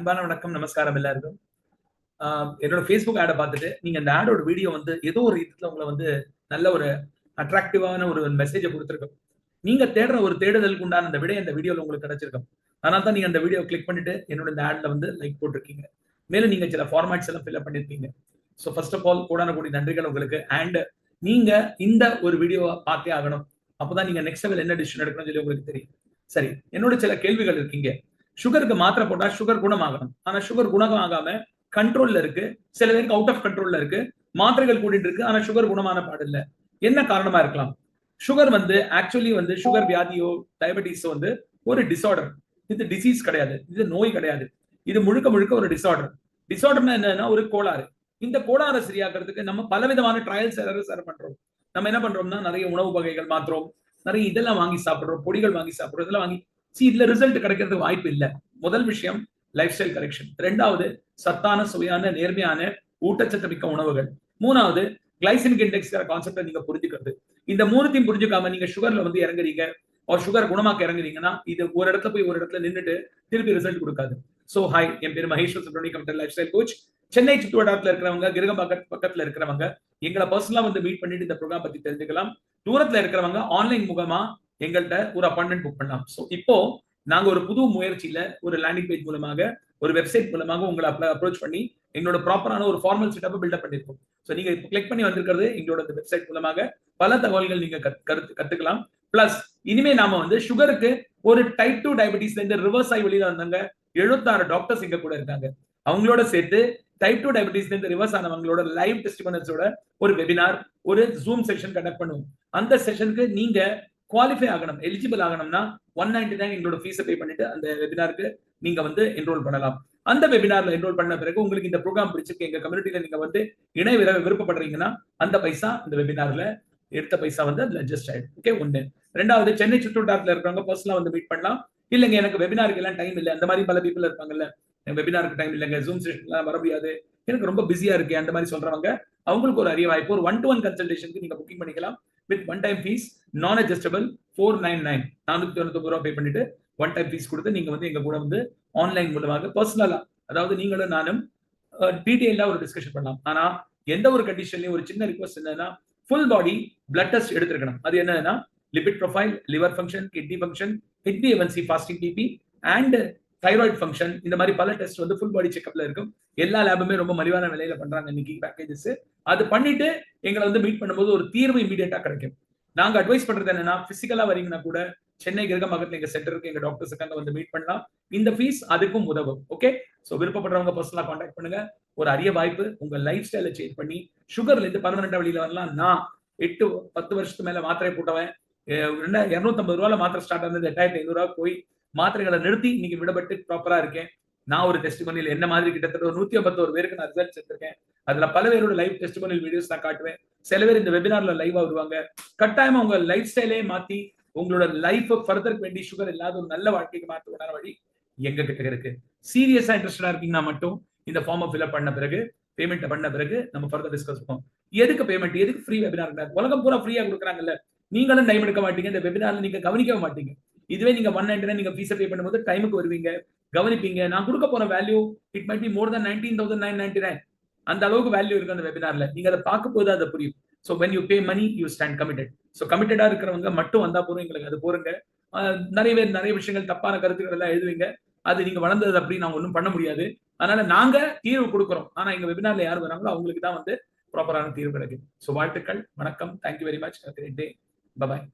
அன்பான வணக்கம் நமஸ்காரம் எல்லாருக்கும். ஆஹ் என்னோட ஃபேஸ்புக் ஆடை பார்த்துட்டு நீங்க அந்த ஆடோட வீடியோ வந்து ஏதோ ஒரு விதத்துல உங்களை வந்து நல்ல ஒரு அட்ராக்டிவான ஒரு மெசேஜை கொடுத்துருக்கோம். நீங்க தேடுற ஒரு தேடுதலுக்கு உண்டான அந்த விடை அந்த வீடியோல உங்களுக்கு கிடைச்சிருக்கும். அதனால தான் நீங்க அந்த வீடியோ கிளிக் பண்ணிட்டு என்னோட இந்த ஆட்ல வந்து லைக் போட்டிருக்கீங்க. மேலும் நீங்க சில ஃபார்மேட்ஸ் எல்லாம் ஃபில்அப் பண்ணிருக்கீங்க ஸோ ஃபர்ஸ்ட் ஆஃப் ஆல் கூடான கூடிய நன்றிகள் உங்களுக்கு. அண்ட் நீங்க இந்த ஒரு வீடியோவை பார்த்தே ஆகணும். அப்பதான் நீங்க நெக்ஸ்ட் லெவல் என்ன டிசிஷன் எடுக்கணும்னு சொல்லி உங்களுக்கு தெரியும். சரி என்னோட சில கேள்விகள் இருக்கீங்க. சுகருக்கு மாத்திரை போட்டா சுகர் குணமாகணும். ஆனா சுகர் குணம் ஆகாம கண்ட்ரோல்ல இருக்கு. சில பேருக்கு அவுட் ஆஃப் கண்ட்ரோல்ல இருக்கு. மாத்திரைகள் கூட்டிட்டு இருக்கு. ஆனா சுகர் குணமான பாடு இல்ல. என்ன காரணமா இருக்கலாம்? சுகர் வந்து ஆக்சுவலி வந்து சுகர் வியாதியோ டயபெட்டிஸோ வந்து ஒரு டிசார்டர் இது டிசீஸ் கிடையாது. இது நோய் கிடையாது. இது முழுக்க முழுக்க ஒரு டிசார்டர் டிசார்டர்னா என்னன்னா ஒரு கோளாறு. இந்த கோளாறை சரியாக்குறதுக்கு நம்ம பலவிதமான ட்ரையல்ஸ் சார் பண்றோம். நம்ம என்ன பண்றோம்னா நிறைய உணவு வகைகள் மாத்துறோம். நிறைய இதெல்லாம் வாங்கி சாப்பிடுறோம். பொடிகள் வாங்கி சாப்பிடுறோம். இதெல்லாம் வாங்கி சி இதுல ரிசல்ட் கிடைக்கிறது வாய்ப்பு இல்லை. முதல் விஷயம் லைஃப் ஸ்டைல் கரெக்ஷன் ரெண்டாவது சத்தான சுவையான நேர்மையான ஊட்டச்சத்து மிக்க உணவுகள். மூணாவது கிளைசிமிக் இண்டெக்ஸ் கான்செப்டை நீங்க புரிஞ்சுக்கிறது. இந்த மூணுத்தையும் புரிஞ்சுக்காம நீங்க சுகர்ல வந்து இறங்குறீங்க ஒரு சுகர் குணமாக்க இறங்குறீங்கன்னா இது ஒரு இடத்துல போய் ஒரு இடத்துல நின்றுட்டு திருப்பி ரிசல்ட் கொடுக்காது. சோ ஹாய் என் பேர் Mahesh Subramani computer life style coach Chennai சுற்றுவட்டாரத்தில் இருக்கிறவங்க கிரகம் பக்கத்துல இருக்கிறவங்க எங்களை பர்சனலா வந்து மீட் பண்ணிட்டு இந்த ப்ரோக்ராம் பத்தி தெரிஞ்சுக்கலாம். தூரத்துல இருக்கிறவங்க ஆன்லைன் முகமா எங்கள்கிட்ட ஒரு அப்பாயின்மெண்ட் புக் பண்ணலாம். ஸோ இப்போ நாங்க ஒரு புது முயற்சியில ஒரு லேண்டிங் பேஜ் மூலமாக ஒரு வெப்சைட் மூலமாக உங்களை அப்ரோச் பண்ணி எங்களோட ப்ராப்பரான ஒரு ஃபார்மல் செட்டப் பில்டப் பண்ணிருக்கோம் ஸோ நீங்க இப்போ கிளிக் பண்ணி வந்திருக்கிறது எங்களோட இந்த வெப்சைட் மூலமாக பல தகவல்கள் நீங்க கருத்து கத்துக்கலாம். பிளஸ் இனிமே நாம வந்து சுகருக்கு ஒரு டைப் டூ டயபிட்டிஸ்ல இருந்து ரிவர்ஸ் ஆகி வெளியில வந்தாங்க எழுபத்தாறு டாக்டர்ஸ் இங்க கூட இருக்காங்க. அவங்களோட சேர்த்து டைப் டூ டயபிட்டிஸ்ல இருந்து ரிவர்ஸ் ஆனவங்களோட லைவ் டெஸ்டிமனல்ஸோட ஒரு வெபினார் ஒரு ஜூம் செஷன் கண்டக்ட் பண்ணுவோம். அந்த செஷனுக்கு நீங்க குவாலிஃபை ஆகணும் எலிஜிபிள் ஆகணும்னா ஒன் நைன்டி நைன் எங்களோட ஃபீஸை பே பண்ணிட்டு அந்த வெபினாருக்கு நீங்க வந்து என்ரோல் பண்ணலாம். அந்த வெபினார்ல என்ரோல் பண்ண பிறகு உங்களுக்கு இந்த ப்ரோக்ராம் பிடிச்சிருக்கு எங்க கம்யூனிட்டியில நீங்க வந்து இணை விர விருப்பப்படுறீங்கன்னா அந்த பைசா இந்த வெபினார்ல எடுத்த பைசா வந்து அதுல அட்ஜஸ்ட் ஆயிடும். ஓகே ஒண்ணு. ரெண்டாவது சென்னை சுற்றுவட்டாரத்துல இருக்கிறவங்க பர்சனலா வந்து மீட் பண்ணலாம். இல்லைங்க எனக்கு வெபினாருக்கு எல்லாம் டைம் இல்லை. அந்த மாதிரி பல பீப்புள் இருப்பாங்கல்ல. வெபினாருக்கு டைம் இல்லைங்க. ஜூம் செஷன்லாம் வர முடியாது. எனக்கு ரொம்ப பிஸியா இருக்கு அந்த மாதிரி சொல்றவங்க அவங்களுக்கு ஒரு அரிய வாய்ப்பு ஒரு ஒன் டு ஒன் கன்சல்டேஷனுக்கு நீங்க புக்கிங் பண்ணிக்கலாம். With one time fees non adjustable four nine nine நானூத்தி தொண்ணூத்தி ரூபா பே பண்ணிட்டு ஒன் டைம் ஃபீஸ் கொடுத்து நீங்க வந்து எங்க கூட வந்து ஆன்லைன் மூலமாக பர்சனலா அதாவது நீங்களும் நானும் டீட்டெயிலா ஒரு டிஸ்கஷன் பண்ணலாம். ஆனா எந்த ஒரு கண்டிஷன்லயும் ஒரு சின்ன ரிக்வஸ்ட் என்னன்னா ஃபுல் பாடி பிளட் டெஸ்ட் எடுத்திருக்கணும். அது என்னன்னா lipid profile liver function kidney function kidney எவன்சி fasting BP and thyroid function இந்த மாதிரி பல டெஸ்ட் வந்து ஃபுல் பாடி செக்அப்ல இருக்கும். எல்லா லேபுமே ரொம்ப மலிவான விலையில பண்றாங்க இன்னைக்கு பேக்கேஜஸ் அது பண்ணிட்டு எங்களை வந்து மீட் பண்ணும்போது ஒரு தீர்வு இமீடியட்டா கிடைக்கும். நாங்க அட்வைஸ் பண்றது என்னன்னா பிசிக்கலா வரீங்கன்னா கூட சென்னை கிரகமாகத்துல எங்க சென்டர் இருக்கு எங்க டாக்டர்ஸ் இருக்காங்க வந்து மீட் பண்ணலாம். இந்த ஃபீஸ் அதுக்கும் உதவும். ஓகே சோ விருப்பப்படுறவங்க பர்சனலா கான்டாக்ட் பண்ணுங்க. ஒரு அரிய வாய்ப்பு உங்க லைஃப் ஸ்டைல சேஞ்ச் பண்ணி சுகர்ல இருந்து பர்மனண்டா வெளியில வரலாம். நான் எட்டு பத்து வருஷத்துக்கு மேல மாத்திரை போட்டவன். இருநூத்தி ஐம்பது ரூபால மாத்திரை ஸ்டார்ட் ஆனது எட்டாயிரத்தி ஐநூறு ரூபா போய் மாத்திரைகளை நிறுத்தி இன்னைக்கு விடப்பட்டு ப்ராப்பரா இருக்கேன். நான் ஒரு டெஸ்ட் பண்ணியில் என்ன மாதிரி கிட்டத்தட்ட ஒரு நூத்தி ஐம்பத்தோரு பேருக்கு நான் ரிசல்ட் எடுத்திருக்கேன். அதுல பல பேரோட லைவ் டெஸ்ட் பண்ணில் வீடியோஸ் நான் காட்டுவேன். சில பேர் இந்த வெபினார்ல லைவா வருவாங்க. கட்டாயமா உங்க லைஃப் ஸ்டைலே மாத்தி உங்களோட லைஃப் ஃபர்தர் வேண்டி சுகர் இல்லாத ஒரு நல்ல வாழ்க்கைக்கு மாற்றுவதான வழி எங்க கிட்ட இருக்கு சீரியஸா இன்ட்ரெஸ்டடா இருக்கீங்கன்னா மட்டும் இந்த ஃபார்மை ஃபில்அப் பண்ண பிறகு பேமெண்ட் பண்ண பிறகு நம்ம ஃபர்தர் டிஸ்கஸ் பண்ணுவோம். எதுக்கு பேமெண்ட் எதுக்கு ஃப்ரீ வெபினார் உலகம் பூரா ஃப்ரீயா கொடுக்குறாங்கல்ல. நீங்களும் டைம் எடுக்க மாட்டீங்க. இந்த வெபினார்ல நீங்க கவனிக்க மாட்டீங்க. இதுவே நீங்க ஒன் நைன்டி நீங்க ஃபீஸை பே பண்ணும்போது டைமுக்கு வருவீங்க கவனிப்பீங்க. நான் கொடுக்க போற value it might be more than nineteen thousand nine ninety nine அந்த அளவுக்கு வேல்யூ இருக்கு அந்த வெபினார்ல நீங்க அதை பார்க்க போது அதை புரியும். So when you pay money you stand committed so கமிட்டடா இருக்கிறவங்க மட்டும் வந்தா போதும் எங்களுக்கு அது போருங்க. நிறைய பேர் நிறைய விஷயங்கள் தப்பான கருத்துக்கள் எல்லாம் எழுதுவீங்க. அது நீங்க வளர்ந்தது அப்படி நாங்க ஒன்றும் பண்ண முடியாது. அதனால நாங்க தீர்வு கொடுக்குறோம். ஆனா எங்க வெபினார்ல யார் வராங்களோ அவங்களுக்கு தான் வந்து ப்ராப்பரான தீர்வு கிடைக்கும் ஸோ வாழ்த்துக்கள் வணக்கம். தேங்க்யூ வெரி மச் டே பபாய்